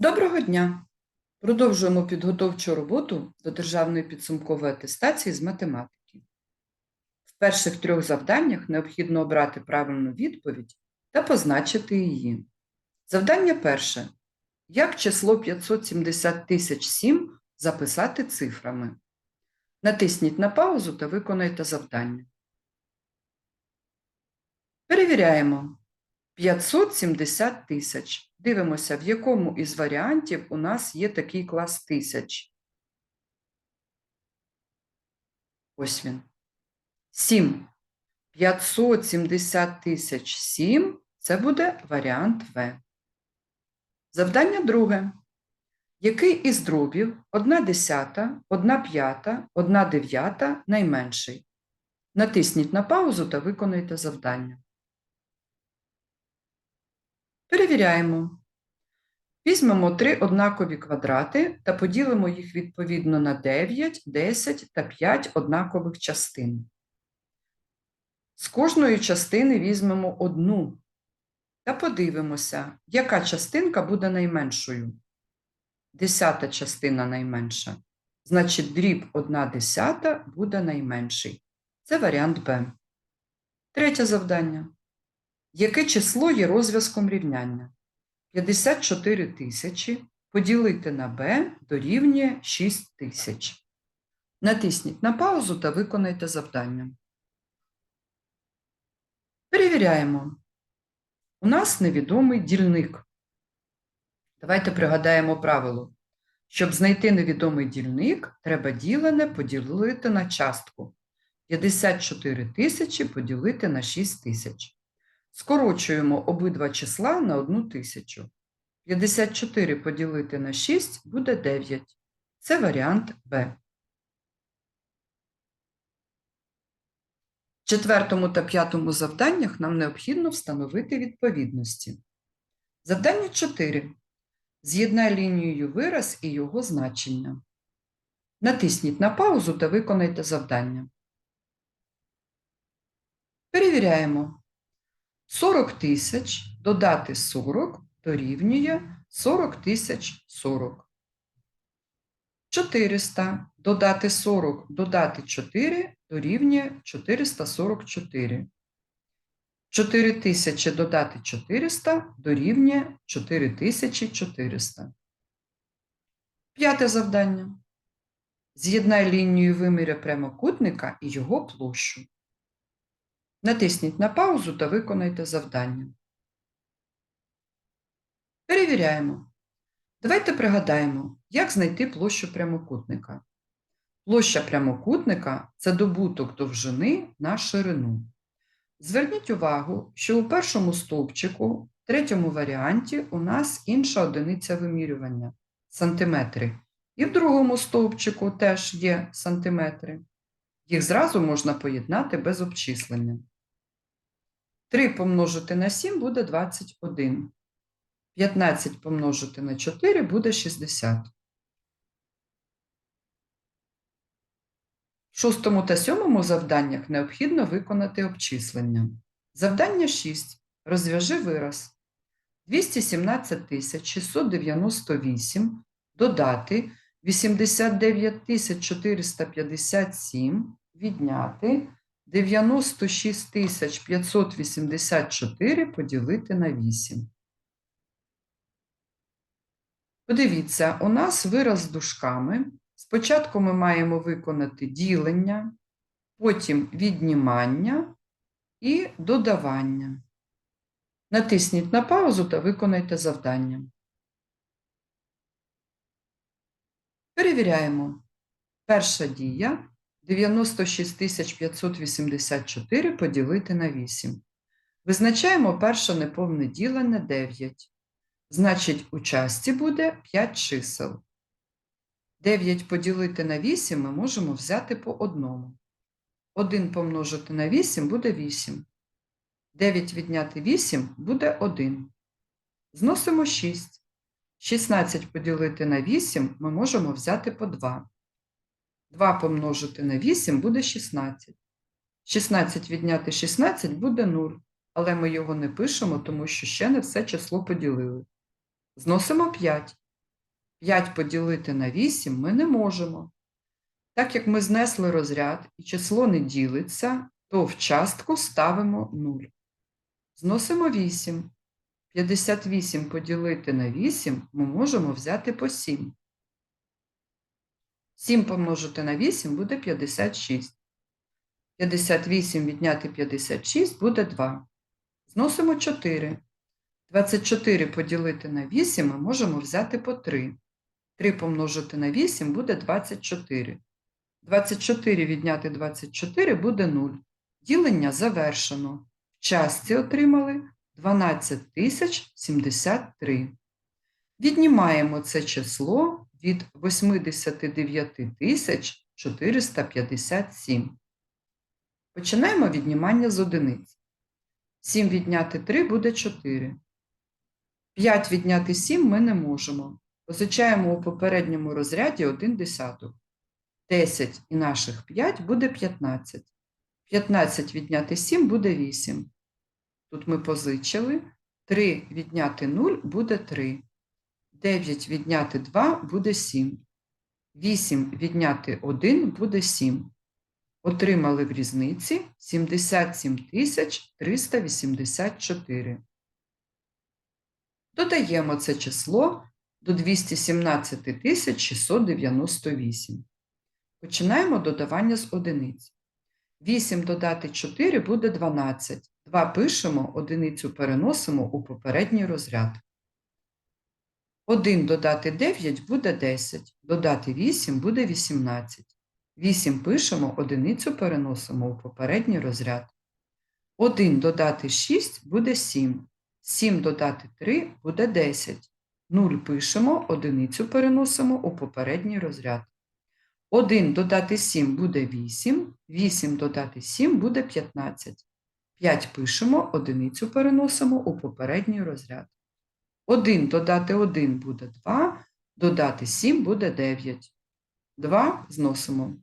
Доброго дня! Продовжуємо підготовчу роботу до державної підсумкової атестації з математики. В перших трьох завданнях необхідно обрати правильну відповідь та позначити її. Завдання перше. Як число 570 тисяч 7 записати цифрами? Натисніть на паузу та виконайте завдання. Перевіряємо. 570 тисяч. Дивимося, в якому із варіантів у нас є такий клас тисяч. Ось він. 7. 570 тисяч 7 – це буде варіант В. Завдання друге. Який із дробів 1 десята, 1 п'ята, 1 дев'ята найменший? Натисніть на паузу та виконайте завдання. Перевіряємо. Візьмемо три однакові квадрати та поділимо їх відповідно на 9, 10 та 5 однакових частин. З кожної частини візьмемо одну та подивимося, яка частинка буде найменшою. Десята частина найменша. Значить, дріб 1 десята буде найменший. Це варіант Б. Третє завдання. Яке число є розв'язком рівняння? 54 тисячі поділити на b дорівнює 6 тисяч. Натисніть на паузу та виконайте завдання. Перевіряємо. У нас невідомий дільник. Давайте пригадаємо правило. Щоб знайти невідомий дільник, треба ділене поділити на частку. 54 тисячі поділити на 6 тисяч. Скорочуємо обидва числа на одну тисячу. 54 поділити на 6 буде 9. Це варіант Б. В четвертому та п'ятому завданнях нам необхідно встановити відповідності. Завдання 4. З'єднай лінією вираз і його значення. Натисніть на паузу та виконайте завдання. Перевіряємо. 40 тисяч додати 40 дорівнює 40 тисяч 40. 400 додати 40 додати 4 дорівнює 444. 4000 додати 400 дорівнює 4400. П'яте завдання. З'єднай лінію виміря прямокутника і його площу. Натисніть на паузу та виконайте завдання. Перевіряємо. Давайте пригадаємо, як знайти площу прямокутника. Площа прямокутника це добуток довжини на ширину. Зверніть увагу, що у першому стовпчику, в третьому варіанті, у нас інша одиниця вимірювання сантиметри. І в другому стовпчику теж є сантиметри. Їх зразу можна поєднати без обчислення. 3 помножити на 7 буде 21. 15 помножити на 4 буде 60. В шостому та сьомому завданнях необхідно виконати обчислення. Завдання 6. Розв'яжи вираз. 217 698 додати 89 457 відняти 96 584 поділити на 8. Подивіться, у нас вираз з дужками. Спочатку ми маємо виконати ділення, потім віднімання і додавання. Натисніть на паузу та виконайте завдання. Перевіряємо. Перша дія 96 584 поділити на 8. Визначаємо перше неповне ділення 9. Значить, у часті буде 5 чисел. 9 поділити на 8 ми можемо взяти по одному. 1 помножити на 8 буде 8. 9 відняти 8 буде 1. Зносимо 6. 16 поділити на 8 ми можемо взяти по 2. 2 помножити на 8 буде 16. 16 відняти 16 буде 0, але ми його не пишемо, тому що ще не все число поділили. Зносимо 5. 5 поділити на 8 ми не можемо. Так як ми знесли розряд і число не ділиться, то в частку ставимо 0. Зносимо 8. 58 поділити на 8 ми можемо взяти по 7. 7 помножити на 8 буде 56. 58 відняти 56 буде 2. Зносимо 4. 24 поділити на 8 ми можемо взяти по 3. 3 помножити на 8 буде 24. 24 відняти 24 буде 0. Ділення завершено. В частці отримали 12 тисяч 73. Віднімаємо це число від 89 тисяч 457. Починаємо віднімання з одиниць. 7 відняти 3 буде 4. 5 відняти 7 ми не можемо. Позичаємо у попередньому розряді 1 десяток. 10 і наших 5 буде 15. 15 відняти 7 буде 8. Тут ми позичили. 3 відняти 0 буде 3. 9 відняти 2 буде 7. 8 відняти 1 буде 7. Отримали в різниці 77 384. Додаємо це число до 217 698. Починаємо додавання з одиниць. 8 додати 4 буде 12. 2 пишемо, одиницю переносимо у попередній розряд. 1 додати 9 буде 10, додати 8 буде 18. 8 пишемо, одиницю переносимо у попередній розряд. 1 додати 6 буде 7. 7 додати 3 буде 10. 0 пишемо, одиницю переносимо у попередній розряд. 1 додати 7 буде 8, 8 додати 7 буде 15. 5 пишемо, одиницю переносимо у попередній розряд. 1 додати 1 буде 2, додати 7 буде 9. 2 зносимо.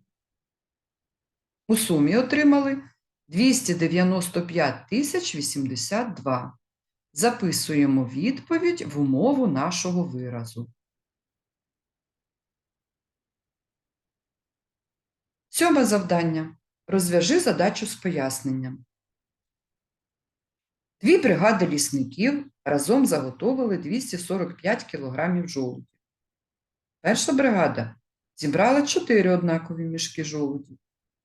У сумі отримали 295 тисяч 82. Записуємо відповідь в умову нашого виразу. Сьоме завдання. Розв'яжи задачу з поясненням. Дві бригади лісників разом заготовили 245 кг жолудів. Перша бригада зібрала 4 однакові мішки жолудів,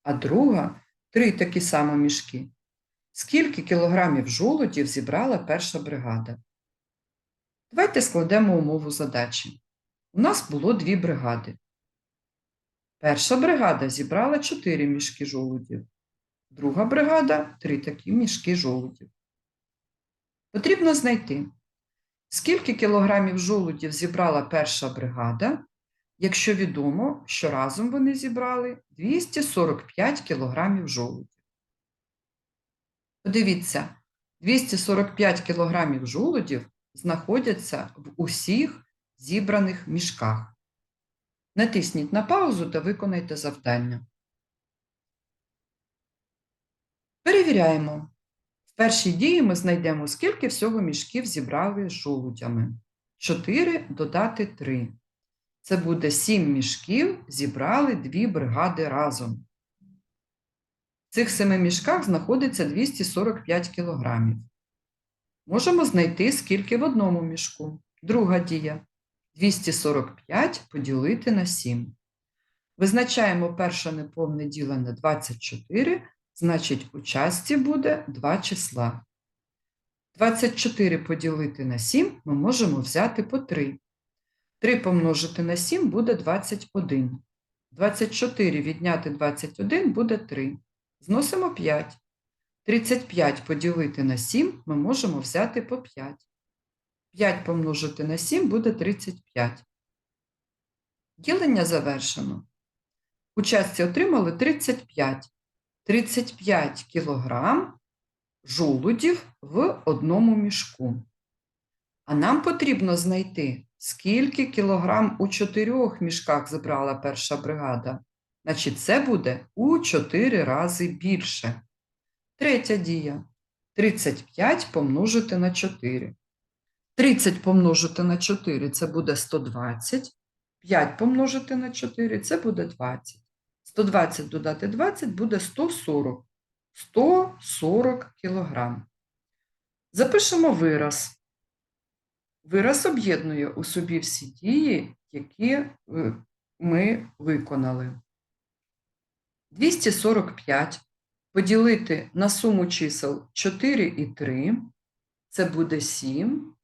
а друга три такі самі мішки. Скільки кілограмів жолудів зібрала перша бригада? Давайте складемо умову задачі. У нас було дві бригади. Перша бригада зібрала 4 мішки жолудів, друга бригада три такі мішки жолудів. Потрібно знайти, скільки кілограмів жолудів зібрала перша бригада, якщо відомо, що разом вони зібрали 245 кілограмів жолудів. Подивіться, 245 кілограмів жолудів знаходяться в усіх зібраних мішках. Натисніть на паузу та виконайте завдання. Перевіряємо. Першій дії ми знайдемо, скільки всього мішків зібрали жолудями. 4 додати 3. Це буде 7 мішків зібрали дві бригади разом. В цих 7 мішках знаходиться 245 кілограмів. Можемо знайти, скільки в одному мішку. Друга дія. 245 поділити на 7. Визначаємо перше неповне діло на 24, значить у частці буде 2 числа. 24 поділити на 7 ми можемо взяти по 3. 3 помножити на 7 буде 21. 24 відняти 21 буде 3. Зносимо 5. 35 поділити на 7 ми можемо взяти по 5. 5 помножити на 7 буде 35. Ділення завершено. У частці отримали 35. 35 кілограм жолудів в одному мішку. А нам потрібно знайти, скільки кілограм у чотирьох мішках забрала перша бригада. Значить, це буде у 4 рази більше. Третя дія. 35 помножити на 4. 30 помножити на 4 це буде 120. 5 помножити на 4 це буде 20. 120 додати 20 буде 140. 140 кілограм. Запишемо вираз. Вираз об'єднує у собі всі дії, які е, ми виконали. 245 поділити на суму чисел 4 і 3 це буде 7.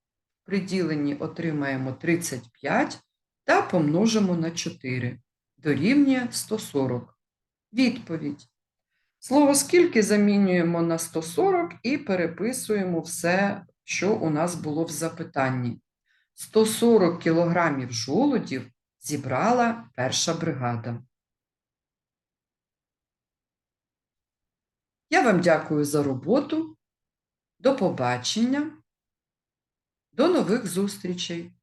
При діленні отримаємо 35 та помножимо на 4. Дорівнює 140. Відповідь. Слово скільки замінюємо на 140 і переписуємо все, що у нас було в запитанні. 140 кілограмів жолудів зібрала перша бригада. Я вам дякую за роботу. До побачення. До нових зустрічей!